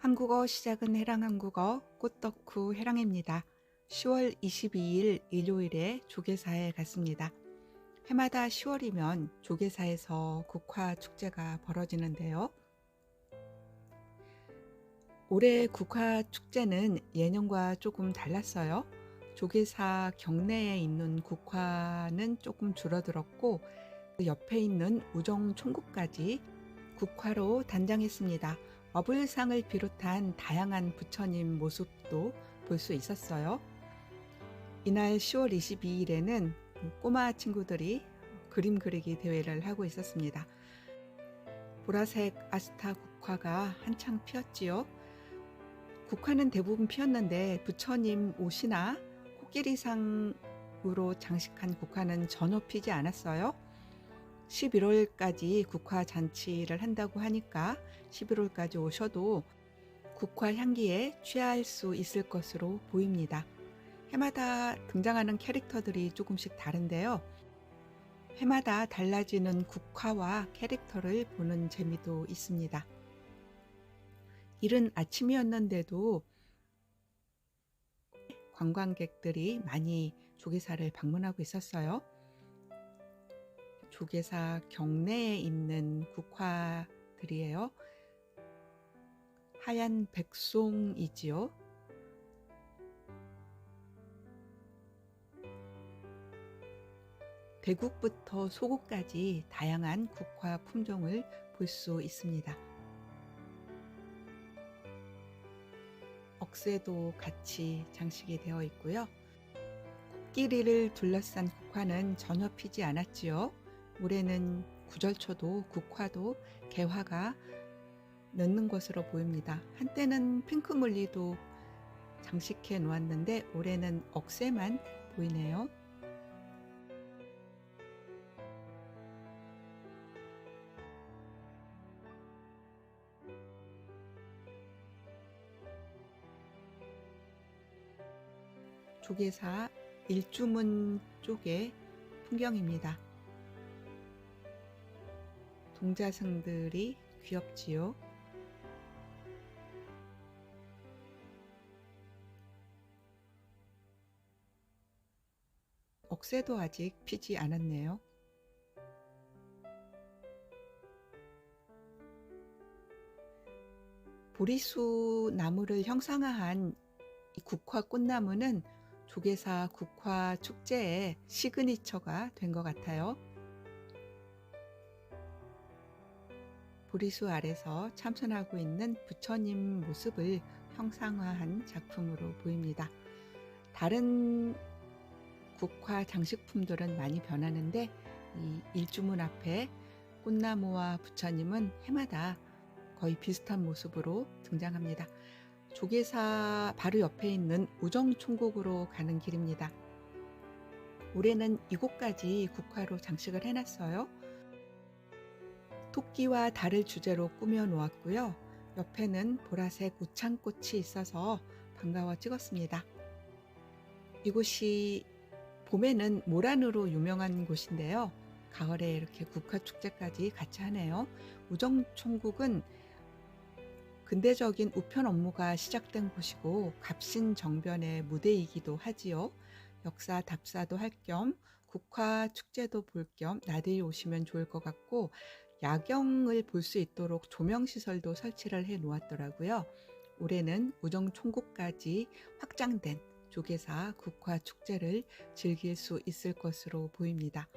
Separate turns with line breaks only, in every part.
한국어 시작은 해랑 한국어 꽃덕후 해랑입니다. 10월 22일 일요일에 조계사에 갔습니다. 해마다 10월이면 조계사에서 국화 축제가 벌어지는데요. 올해 국화 축제는 예년과 조금 달랐어요. 조계사 경내에 있는 국화는 조금 줄어들었고 그 옆에 있는 우정 총국까지 국화로 단장했습니다. 어불상을 비롯한 다양한 부처님 모습도 볼 수 있었어요. 이날 10월 22일에는 꼬마 친구들이 그림 그리기 대회를 하고 있었습니다. 보라색 아스타 국화가 한창 피었지요. 국화는 대부분 피었는데 부처님 옷이나 코끼리상으로 장식한 국화는 전혀 피지 않았어요. 11월까지 국화 잔치를 한다고 하니까 11월까지 오셔도 국화 향기에 취할 수 있을 것으로 보입니다. 해마다 등장하는 캐릭터들이 조금씩 다른데요. 해마다 달라지는 국화와 캐릭터를 보는 재미도 있습니다. 이른 아침이었는데도 관광객들이 많이 조계사를 방문하고 있었어요. 조계사 경내에 있는 국화들이에요. 하얀 백송이지요. 대국부터 소국까지 다양한 국화 품종을 볼 수 있습니다. 억새도 같이 장식이 되어 있고요. 코끼리를 둘러싼 국화는 전혀 피지 않았지요. 올해는 구절초도 국화도 개화가 늦는 것으로 보입니다. 한때는 핑크물리도 장식해 놓았는데 올해는 억새만 보이네요. 조계사 일주문 쪽의 풍경입니다. 동자승들이 귀엽지요. 억새도 아직 피지 않았네요. 보리수 나무를 형상화한 이 국화 꽃나무는 조계사 국화 축제의 시그니처가 된 것 같아요. 보리수 아래서 참선하고 있는 부처님 모습을 형상화한 작품으로 보입니다. 다른 국화 장식품들은 많이 변하는데 이 일주문 앞에 꽃나무와 부처님은 해마다 거의 비슷한 모습으로 등장합니다. 조계사 바로 옆에 있는 우정총국으로 가는 길입니다. 올해는 이곳까지 국화로 장식을 해놨어요. 토끼와 달을 주제로 꾸며 놓았고요. 옆에는 보라색 우창꽃이 있어서 반가워 찍었습니다. 이곳이 봄에는 모란으로 유명한 곳인데요. 가을에 이렇게 국화 축제까지 같이 하네요. 우정총국은 근대적인 우편 업무가 시작된 곳이고 갑신 정변의 무대이기도 하지요. 역사 답사도 할 겸 국화 축제도 볼 겸 나들이 오시면 좋을 것 같고 야경을 볼 수 있도록 조명 시설도 설치를 해 놓았더라고요. 올해는 우정 총국까지 확장된 조계사 국화 축제를 즐길 수 있을 것으로 보입니다.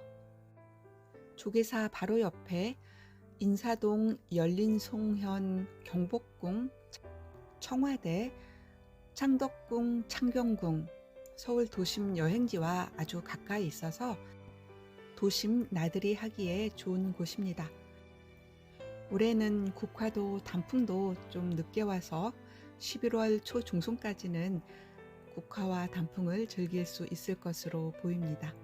조계사 바로 옆에 인사동 열린송현 경복궁 청와대 창덕궁 창경궁 서울 도심 여행지와 아주 가까이 있어서 도심 나들이 하기에 좋은 곳입니다. 올해는 국화도 단풍도 좀 늦게 와서 11월 초 중순까지는 국화와 단풍을 즐길 수 있을 것으로 보입니다.